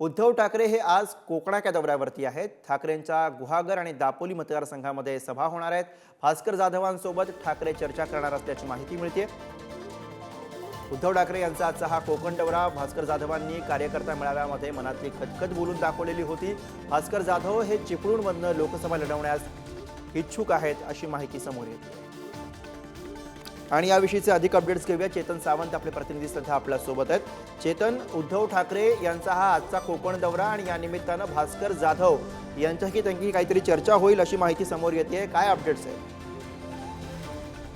उद्धव ठाकरे हे आज कोकणाच्या दौऱ्यावरती आहेत. ठाकरेंच्या गुहागर आणि दापोली मतदारसंघामध्ये सभा होणार आहेत. भास्कर जाधवांसोबत ठाकरे चर्चा करणार असल्याची माहिती मिळते उद्धव ठाकरे यांचा आजचा हा कोकण दौरा भास्कर जाधवांनी कार्यकर्ता मेळाव्यामध्ये मनातली खतखत बोलून दाखवलेली होती. भास्कर जाधव हे चिपळूणमधनं लोकसभा लढवण्यास इच्छुक आहेत अशी माहिती समोर येते. आणि याविषयीचे अधिक अपडेट्स घेऊया. चेतन सावंत आपले प्रतिनिधी सध्या आपल्यासोबत आहेत. चेतन उद्धव ठाकरे यांचा हा आजचा कोकण दौरा आणि या निमित्तानं भास्कर जाधव यांच्याही त्यांची काहीतरी चर्चा होईल अशी माहिती समोर येते काय अपडेट्स आहेत?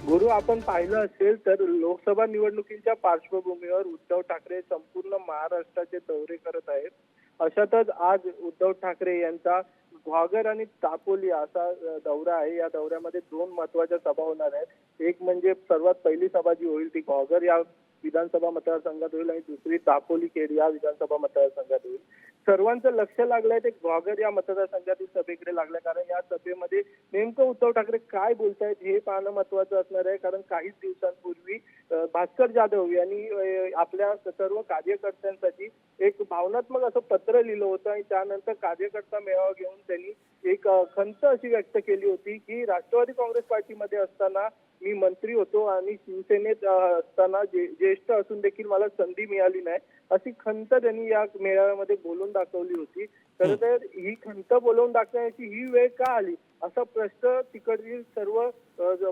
गुरु आपण पाहिलं असेल तर लोकसभा निवडणुकीच्या पार्श्वभूमीवर उद्धव ठाकरे संपूर्ण महाराष्ट्राचे दौरे करत आहेत. अशातच आज उद्धव ठाकरे यांचा ग्वागर आणि दापोली असा दौरा आहे. या दौऱ्यामध्ये दोन महत्त्वाच्या सभा होणार आहेत. एक म्हणजे सर्वात पहिली सभा जी होईल ती ग्वागर या विधानसभा मतदारसंघात होईल आणि दुसरी दापोली खेड या विधानसभा मतदारसंघात होईल. सर्वांचं लक्ष लागलंय. ते ग्वागर या मतदारसंघातील सभेकडे लागलंय. कारण या सभेमध्ये नेमकं उद्धव ठाकरे काय बोलतायत हे पाहणं महत्वाचं असणार आहे. कारण काहीच दिवसांपूर्वी भास्कर जाधव यांनी आपल्या सर्व कार्यकर्त्यांसाठी एक भावनात्मक असं पत्र लिहिलं होतं आणि त्यानंतर कार्यकर्ता मेळावा घेऊन त्यांनी एक खंत अशी व्यक्त केली होती की राष्ट्रवादी काँग्रेस पार्टीमध्ये असताना मी मंत्री होतो आणि शिवसेनेत असताना जे- ज्येष्ठ असून देखील मला संधी मिळाली नाही अशी खंत त्यांनी या मेळाव्यामध्ये बोलून दाखवली होती. खरं तर ही खंत बोलवून दाखवण्याची ही वेळ का आली? असा प्रश्न तिकडील सर्व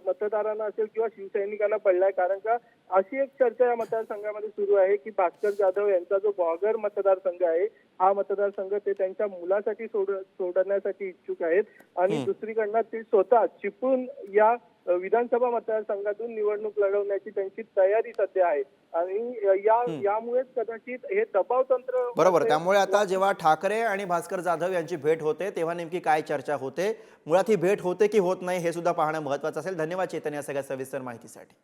मतदारांना असेल किंवा शिवसैनिकांना पडलाय. कारण का अशी एक चर्चा या मतदारसंघामध्ये सुरू आहे की भास्कर जाधव यांचा जो ग्वागर मतदारसंघ आहे हा मतदारसंघ ते त्यांच्या मुलासाठी सोड सोडण्यासाठी इच्छुक आहेत. आणि दुसरीकडनं ते स्वतः चिपळूण या विधानसभा मतदारसंघातून निवडणूक लढवण्याची त्यांची तयारी सध्या आहे. आणि या यामुळेच कदाचित हे दबाव तंत्र बरोबर. त्यामुळे आता जेव्हा ठाकरे आणि भास्कर जाधव यांची भेट होते तेव्हा नेमकी काय चर्चा होते? मुळात ही भेट होते की होत नाही हे सुद्धा पाहणं महत्वाचं असेल. धन्यवाद चेतन या सगळ्या सविस्तर माहितीसाठी.